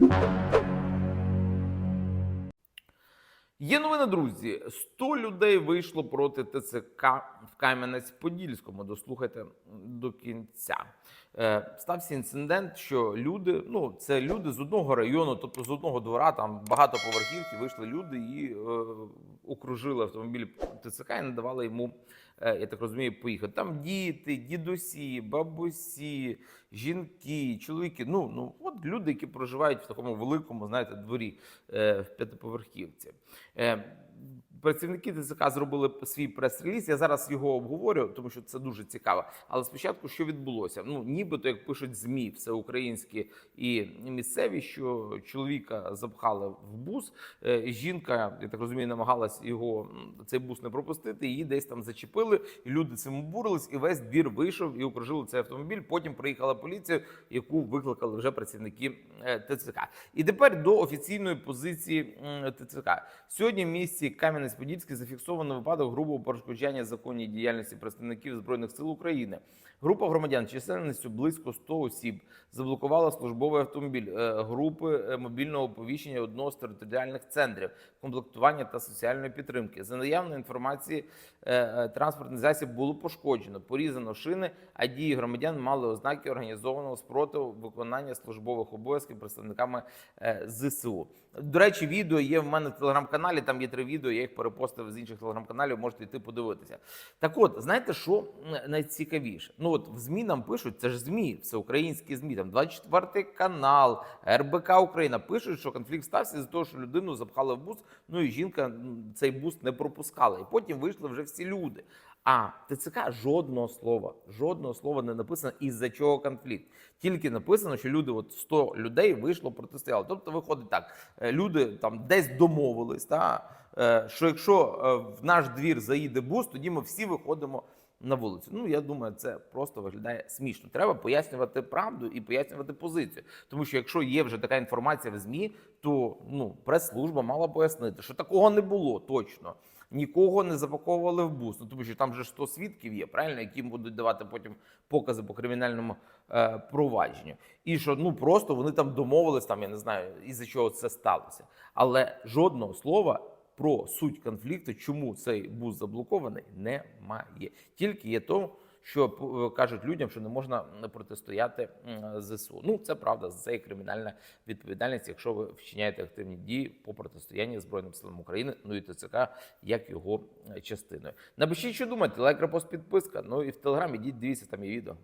Música Є новина, друзі. 100 людей вийшло проти ТЦК в Кам'янець-Подільському. Дослухайте до кінця. Е, стався інцидент, що люди, ну це люди з одного району, тобто з одного двора, там багато поверхівки, вийшли люди і е, окружили автомобіль ТЦК і не давали йому, е, я так розумію, поїхати. Там діти, дідусі, бабусі, жінки, чоловіки. Ну, ну от люди, які проживають в такому великому, знаєте, дворі е, в п'ятиповерхівці. Е, Працівники ТЦК зробили свій прес-реліз. Я зараз його обговорю, тому що це дуже цікаво. Але спочатку, що відбулося? Ну, нібито, як пишуть змі, всеукраїнські і місцеві, що чоловіка запхали в бус. Е, Жінка, я так розумію, намагалась його цей бус не пропустити. Її десь там зачепили. І люди цим обурились, і весь двір вийшов і окружили цей автомобіль. Потім приїхала поліція, яку викликали вже працівники е, ТЦК. І тепер до офіційної позиції ТЦК. Сьогодні в місті Кам'янець-Подільський зафіксовано випадок грубого перешкоджання законній діяльності представників збройних сил України. Група громадян чисельністю близько 100 осіб заблокувала службовий автомобіль е, групи е, мобільного оповіщення одного з територіальних центрів комплектування та соціальної підтримки. За наявною інформації, е, транспортний засіб було пошкоджено, порізано шини, а дії громадян мали ознаки організованого спротиву виконання службових обов'язків представниками ЗСУ. До речі, відео є в мене в телеграм-каналі. Там є три відео. Я їх перепостив з інших телеграм-каналів. Можете йти подивитися. Так, от знаєте, що найцікавіше? Ну от в змі нам пишуть, це ж змі, всеукраїнські змі, там 24 канал, РБК Україна пишуть, що конфлікт стався з того, що людину запхали в бус. Ну і жінка цей бус не пропускала. І потім вийшли вже всі люди. А ТЦК жодного слова, жодного слова не написано, із-за чого конфлікт. Тільки написано, що люди, от 100 людей вийшло протистояло. Тобто виходить так: е, люди там десь домовились, та, е, що якщо е, в наш двір заїде бус, тоді ми всі виходимо на вулицю. Ну я думаю, це просто виглядає смішно. Треба пояснювати правду і пояснювати позицію. Тому що якщо є вже така інформація в змі, то ну прес-служба мала пояснити, що такого не було точно. Нікого не запаковували в бус, ну тому що там же ж 100 свідків є, правильно, які будуть давати потім покази по кримінальному е, провадженню. І що ну просто вони там домовились, там я не знаю, із-за чого це сталося. Але жодного слова про суть конфлікту, чому цей бус заблокований, немає. Тільки є то, що е, кажуть людям, що не можна протистояти ЗСУ. Ну це правда, це є кримінальна відповідальність, якщо ви вчиняєте активні дії по протистоянні Збройним силам України, ну і ТЦК як його е, частиною. Напишіть, що думаєте, лайк, репост, підписка. Ну і в телеграмі йдіть, дивіться, там є відео.